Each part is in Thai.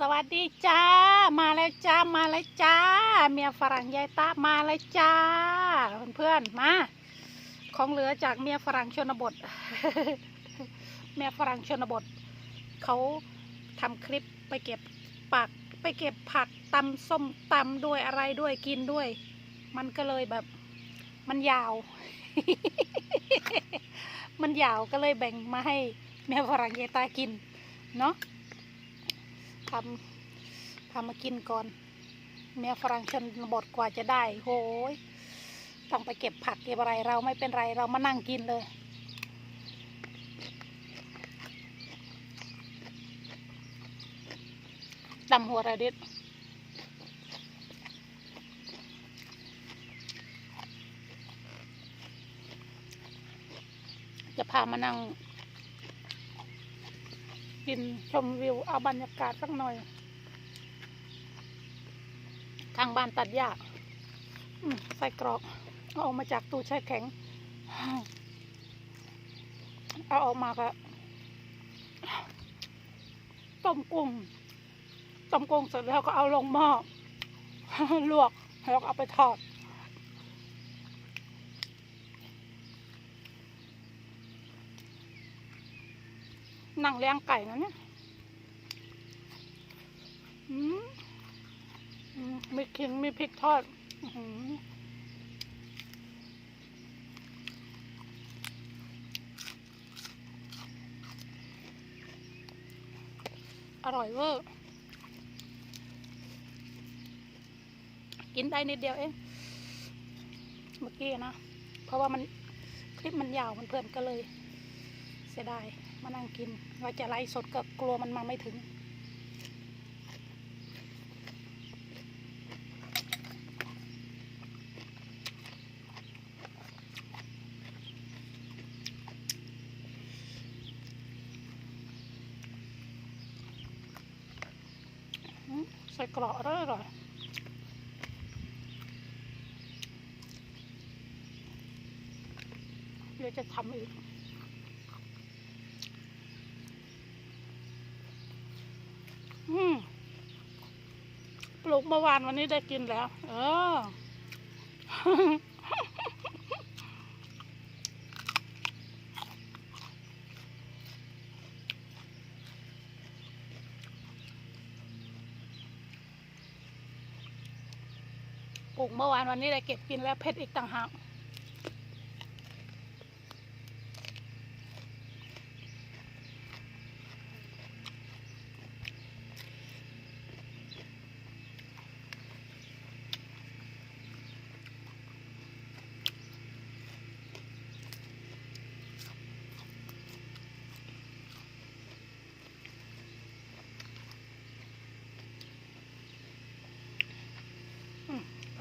สวัสดีจ้า มาแล้วจ้า มาแล้วจ้า เมียฝรั่งยายตามาแล้วจ้า เพื่อนๆ มา ของเหลือจากเมียฝรั่งชนบท เมียฝรั่งชนบท เขาทำคลิปไปเก็บปักไปเก็บผักตำส้มตำด้วยอะไรด้วยกินด้วย มันก็เลยแบบ มันยาว มันยาวก็เลยแบ่งมาให้แม่ฝรั่งยายตากิน เนาะ ทำทำมากินก่อน แม่ฝรั่งชนบทกว่าจะได้โหยต้องไปเก็บผักเก็บอะไรเราไม่เป็นไรเรามานั่งกินเลย ตำหัวระดิษจะพามานั่ง กินชมวิวเอาบรรยากาศสักหน่อย ทางบ้านตัดหญ้าใส่กรอกเอาออกมาจากตู้แช่แข็ง เอาออกมาก็ต้มกุ้งต้มกุ้งเสร็จแล้วก็เอาลงหม้อลวกแล้วเอาไปทอด นั่งเลี้ยงไก่นะเนี่ยมีขิงมีพริกทอดอร่อยเวอร์ กินได้นิดเดียวเอง เมื่อกี้นะ เพราะว่ามันคลิปมันยาวมันเพื่อนก็เลย เสียดาย มานั่งกิน ว่าจะไลฟ์สดก็กลัวมันมาไม่ถึง ใส่กรอกอร่อยอร่อยเดี๋ยวจะทำอีก อืม ปลูกเมื่อวานวันนี้ได้กินแล้ว เออ ปลูกเมื่อวานวันนี้ได้เก็บกินแล้วเผ็ดอีกต่างหาก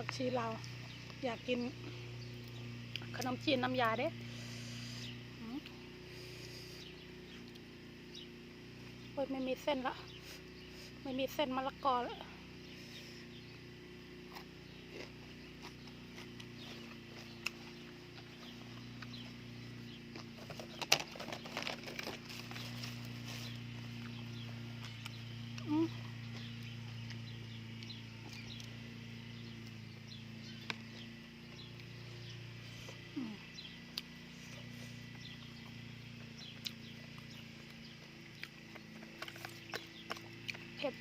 ผักชีลาวอยากกิน ขนมจีนน้ำยาเด้โอ้ยไม่มีเส้นละ ไม่มีเส้นมะละกอแล้ว ผ็ด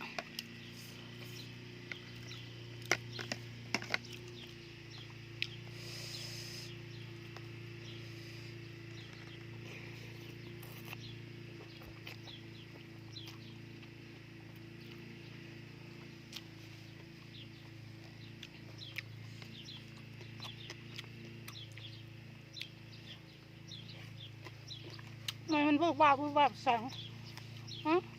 มันวูบวาบวูบวาบแสงฮะ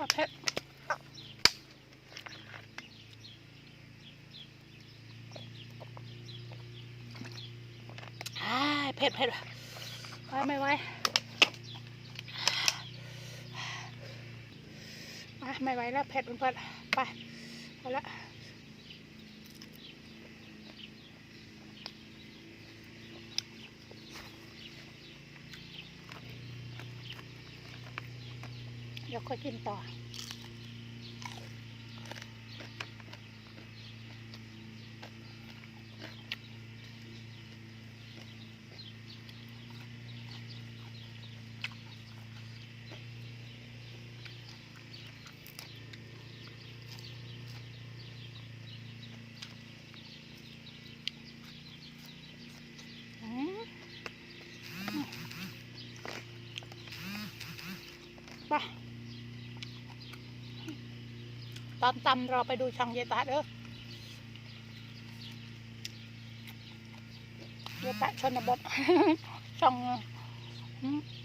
อะเพ็ดอ้าเผ็ดเผ็ดไว้ไม่ไหวอะไม่ไหวแล้วเผ็ดเพื่อนๆไปไปละ เดี๋ยวค่อยกินต่อมไป ตอนตำเราไปดูช่องเยตาเด้อเยตาชนบทช่องอ